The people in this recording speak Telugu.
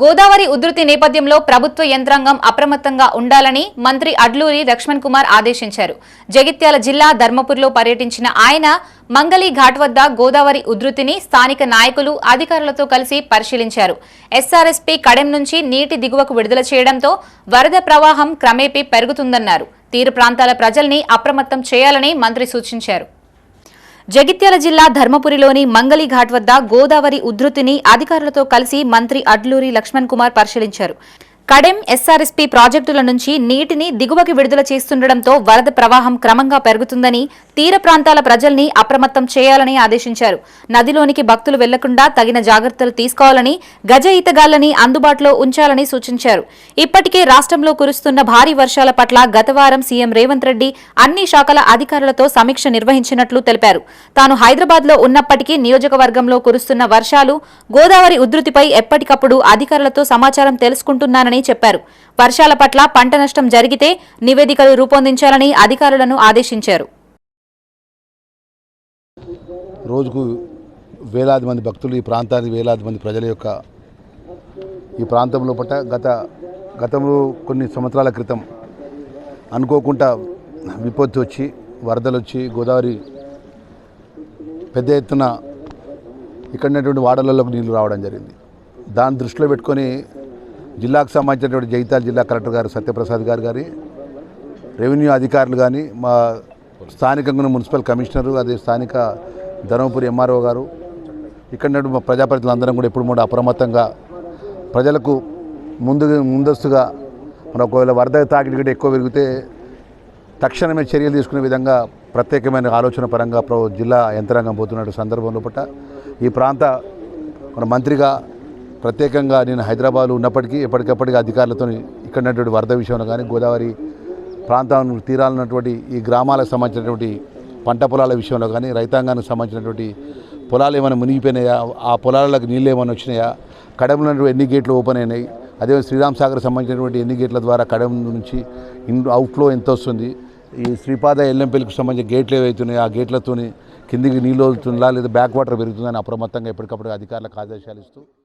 గోదావరి ఉధృతి నేపథ్యంలో ప్రభుత్వ యంత్రాంగం అప్రమత్తంగా ఉండాలని మంత్రి అడ్లూరి లక్ష్మణ్ కుమార్ ఆదేశించారు. జగిత్యాల జిల్లా ధర్మపూర్లో పర్యటించిన ఆయన మంగళి ఘాట్ వద్ద గోదావరి ఉధృతిని స్థానిక నాయకులు అధికారులతో కలిసి పరిశీలించారు. ఎస్ఆర్ఎస్పీ కడెం నుంచి నీటి దిగువకు విడుదల చేయడంతో వరద ప్రవాహం క్రమేపీ పెరుగుతుందన్నారు. తీర ప్రాంతాల ప్రజల్ని అప్రమత్తం చేయాలని మంత్రి సూచించారు. జగిత్యాల జిల్లా ధర్మపురిలోని మంగళి ఘాట్ వద్ద గోదావరి ఉధృతిని అధికారులతో కలిసి మంత్రి అడ్లూరి లక్ష్మణ్ కుమార్ పరిశీలించారు. కడెం ఎస్ఆర్ఎస్పీ ప్రాజెక్టుల నుంచి నీటిని దిగువకి విడుదల చేస్తుండటంతో వరద ప్రవాహం క్రమంగా పెరుగుతుందని తీర ప్రాంతాల ప్రజల్ని అప్రమత్తం చేయాలని ఆదేశించారు. నదిలోనికి భక్తులు వెళ్ళకుండా తగిన జాగ్రత్తలు తీసుకోవాలని గజ ఈతగాళ్ళని అందుబాటులో ఉంచాలని సూచించారు. ఇప్పటికే రాష్ట్రంలో కురుస్తున్న భారీ వర్షాల పట్ల గత వారం సీఎం రేవంత్ రెడ్డి అన్ని శాఖల అధికారులతో సమీక్ష నిర్వహించినట్లు తెలిపారు. తాను హైదరాబాద్లో ఉన్నప్పటికీ నియోజకవర్గంలో కురుస్తున్న వర్షాలు గోదావరి ఉధృతిపై ఎప్పటికప్పుడు అధికారులతో సమాచారం తెలుసుకుంటున్నానని చెప్పారు. వర్షాల పట్ల పంట నష్టం జరిగితే నివేదికలు రూపొందించాలని అధికారులను ఆదేశించారు. రోజుకు వేలాది మంది భక్తులు ఈ ప్రాంతానికి వేలాది మంది ప్రజల యొక్క ఈ ప్రాంతంలో పట్ల గత గతంలో కొన్ని సంవత్సరాల క్రితం అనుకోకుండా విపత్తు వచ్చి వరదలు వచ్చి గోదావరి పెద్ద ఎత్తున ఇక్కడ ఉన్నటువంటి వాడలలోకి నీళ్ళు రావడం జరిగింది. దాన్ని దృష్టిలో పెట్టుకొని జిల్లాకు సంబంధించినటువంటి జగిత్యాల జిల్లా కలెక్టర్ గారు సత్యప్రసాద్ గారు గారి రెవెన్యూ అధికారులు కానీ మా స్థానికంగా మున్సిపల్ కమిషనరు అదే స్థానిక ధర్మపురి ఎంఆర్ఓ గారు ఇక్కడ మా ప్రజాప్రతినిధులందరం కూడా ఎప్పుడు కూడా అప్రమత్తంగా ప్రజలకు ముందు ముందస్తుగా మన ఒకవేళ వరద తాకిడి కూడా ఎక్కువ పెరిగితే తక్షణమే చర్యలు తీసుకునే విధంగా ప్రత్యేకమైన ఆలోచన పరంగా ప్ర జిల్లా యంత్రాంగం పోతున్న సందర్భంలో పట్ల ఈ ప్రాంత మన మంత్రిగా ప్రత్యేకంగా నేను హైదరాబాద్లో ఉన్నప్పటికీ ఎప్పటికప్పటికీ అధికారులతో ఇక్కడ ఉన్నటువంటి వరద విషయంలో కానీ గోదావరి ప్రాంతం తీరాలన్నటువంటి ఈ గ్రామాలకు సంబంధించినటువంటి పంట పొలాల విషయంలో కానీ రైతాంగానికి సంబంధించినటువంటి పొలాలు ఏమైనా మునిగిపోయినాయా? ఆ పొలాలకు నీళ్ళు ఏమైనా వచ్చినాయా? కడెంలో ఎన్ని గేట్లు ఓపెన్ అయినాయి? అదే శ్రీరామ్ సాగర్ సంబంధించినటువంటి ఎన్ని గేట్ల ద్వారా కడము నుంచి ఇన్ అవుట్ఫ్లో ఎంత వస్తుంది? ఈ శ్రీపాద ఎల్లంపల్లికి సంబంధించిన గేట్లు ఏవైతున్నాయో ఆ గేట్లతోని కిందికి నీళ్ళు వదులుతుందా లేదా బ్యాక్ వాటర్ పెరుగుతుందని అప్రమత్తంగా ఎప్పటికప్పుడు అధికారులకు ఆదేశాలు ఇస్తూ